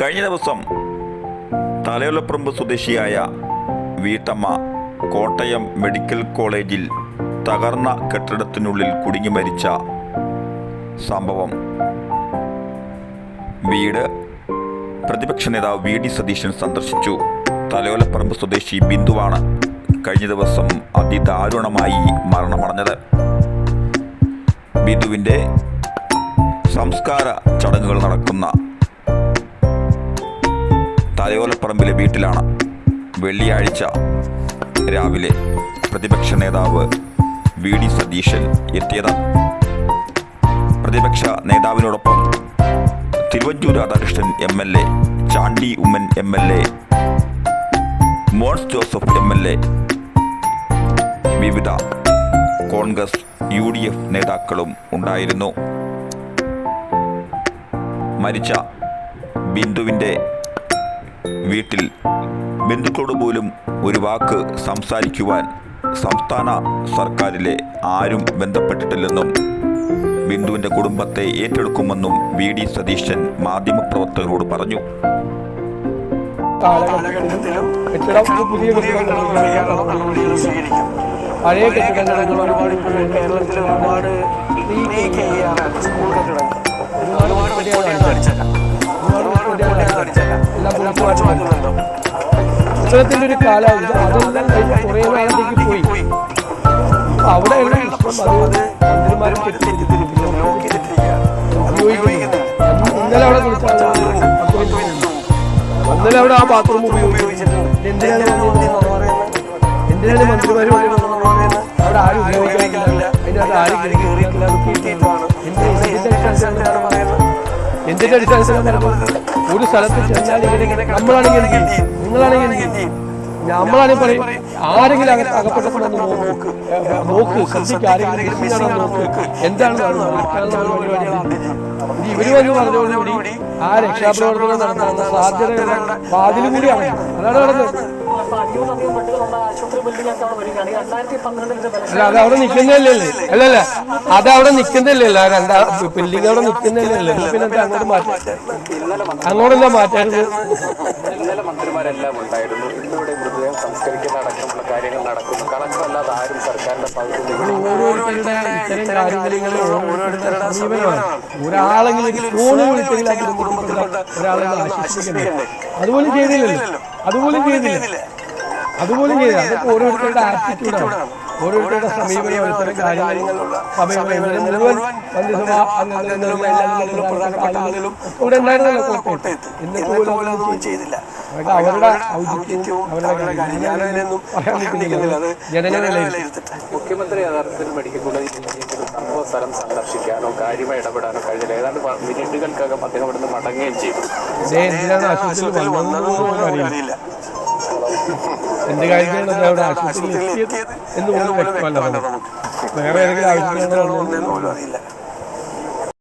കഴിഞ്ഞ ദിവസം തലയോലപ്പറമ്പ് സ്വദേശിയായ വീട്ടമ്മ കോട്ടയം മെഡിക്കൽ കോളേജിൽ തകർന്ന കെട്ടിടത്തിനുള്ളിൽ കുടുങ്ങി മരിച്ച സംഭവം. വീട് പ്രതിപക്ഷ നേതാവ് വി ഡി സതീശൻ സന്ദർശിച്ചു. തലയോലപ്പറമ്പ് സ്വദേശി ബിന്ദുവാണ് കഴിഞ്ഞ ദിവസം അതിദാരുണമായി മരണമടഞ്ഞത്. ബിന്ദുവിന്റെ സംസ്കാര ചടങ്ങുകൾ നടക്കുന്ന തലയോലപ്പറമ്പിലെ വീട്ടിലാണ് വെള്ളിയാഴ്ച രാവിലെ പ്രതിപക്ഷ നേതാവ് വി ഡി സതീശൻ എത്തിയത്. പ്രതിപക്ഷ നേതാവിനോടൊപ്പം Thiruvanchoor Radhakrishnan M L A Chandy Oommen M L A Mons Joseph M L A വിവിധ കോൺഗ്രസ് യു ഡി എഫ് നേതാക്കളും ഉണ്ടായിരുന്നു. മരിച്ച ബിന്ദുവിന്റെ വീട്ടിൽ ബന്ധുക്കളോട് പോലും ഒരു വാക്ക് സംസാരിക്കുവാൻ സംസ്ഥാന സർക്കാരിലെ ആരും ബന്ധപ്പെട്ടിട്ടില്ലെന്നും ബിന്ദുവിന്റെ കുടുംബത്തെ ഏറ്റെടുക്കുമെന്നും വി ഡി സതീശൻ മാധ്യമപ്രവർത്തകരോട് പറഞ്ഞു. കാലഘട്ടത്തിലും പുതിയ നടപടികൾ സ്വീകരിക്കും. പഴയ കെട്ടിടങ്ങൾ ഒരുപാട് കേരളത്തിൽ ഒരുപാട് ചെയ്യാറ് എല്ലാം എല്ലാം മാറ്റുന്നുണ്ടോ കെട്ടിടത്തിന്റെ ഒരു കാലാവധി അതെല്ലാം കഴിഞ്ഞ് കുറേ നാളത്തേക്ക് പോയി അപ്പൊ അവിടെയുള്ള പ്രശ്നം അത് മന്ത്രിമാരും ഇന്നലെ അവിടെ ഇന്നലെ അവിടെ ആ ബാത്റൂം ഉപയോഗിച്ചു ഉപയോഗിച്ചിട്ടുണ്ട് എന്തിനാണ് എന്തിനാണ്? പറയുന്നത് അവിടെ ആരും ഉപയോഗിക്കാറില്ല അതിനകത്ത് ആരും എന്തിന്റെ അടിസ്ഥാനത്തിലാണ് പറയുന്നത്? ഒരു സ്ഥലത്ത് നമ്മളാണെങ്കിൽ ആരെങ്കിലും അകപ്പെട്ടപ്പോഴൊന്ന് നോക്ക്. നോക്ക് ആരെങ്കിലും നോക്ക്. എന്താണ് ആ രക്ഷാപ്രവർത്തനം നടത്താനുള്ള സാധ്യതകളുടെ കൂടിയാണ് അതാണ് നടന്നത്. അല്ല അത് അവിടെ നിൽക്കുന്നില്ലല്ലേ അല്ലല്ല അത് അവിടെ നിൽക്കുന്നില്ലല്ലോ രണ്ടാ ബിൽഡിംഗ് അവിടെ നിൽക്കുന്നില്ലല്ലോ പിന്നെ അങ്ങോട്ട് മാറ്റാം? അങ്ങോട്ടെന്താ മാറ്റാറുണ്ട് ഇന്നലെ മന്ത്രിമാരെല്ലാം ഉണ്ടായിരുന്നു. ഇന്നിവിടെ മൃതദേഹം സംസ്കരിക്കുന്ന അടക്കമുള്ള കാര്യങ്ങൾ നടക്കുന്നു. കണക്കല്ലാതെ ആരും സർക്കാരിന്റെ ഒരാളെങ്കിലും ഫോണ് കുടുംബത്തിൽപ്പെട്ട ഒരാളെ ആശ്വസിപ്പിക്കണ്ടേ അതുപോലും ചെയ്തില്ലല്ലോ. അതുപോലും ചെയ്തില്ല. അതുപോലും ഓരോരുത്തരുടെ ആറ്റിറ്റ്യൂഡാണ് ഓരോരുത്തരുടെ സമീപനം ഇത്തരം കാര്യങ്ങളിലുള്ള സമീപനം മുഴുവൻ മന്ത്രിസഭ അംഗങ്ങളും ആളുകളും ഇവിടെ ഉണ്ടായിരുന്നല്ലോ കോട്ടയത്ത് എന്നിട്ട് പോലും അതൊന്നും ചെയ്തില്ല. അവരുടെ ഔചിത്യവും അവരുടെ കാര്യങ്ങളും ഞാനതിനൊന്നും പറയാൻ നിൽക്കുന്നില്ല അത് ജനങ്ങളെ മുഖ്യമന്ത്രി യഥാർത്ഥത്തിൽ മെഡിക്കൽ കോളേജിൽ സംഭവ സ്ഥലം സന്ദർശിക്കാനോ കാര്യമായി ഇടപെടാനോ കഴിഞ്ഞില്ല. ഏതാണ്ട് മിനിറ്റുകൾക്കകം അദ്ദേഹം ഇവിടുന്ന് മടങ്ങുകയും ചെയ്തു. ദേ എന്തിനാണ് ആശുപത്രിയിൽ വന്നതെന്ന് പോലും അറിയില്ല. എന്ത് കാര്യത്തിലാണ് അവിടെ ആശുപത്രിയിൽ എത്തിയത് എന്ന് പോലും വ്യക്തമല്ല നമുക്ക്. വേറെ ഏതെങ്കിലും ആവശ്യത്തിനാണോ അറിയില്ല.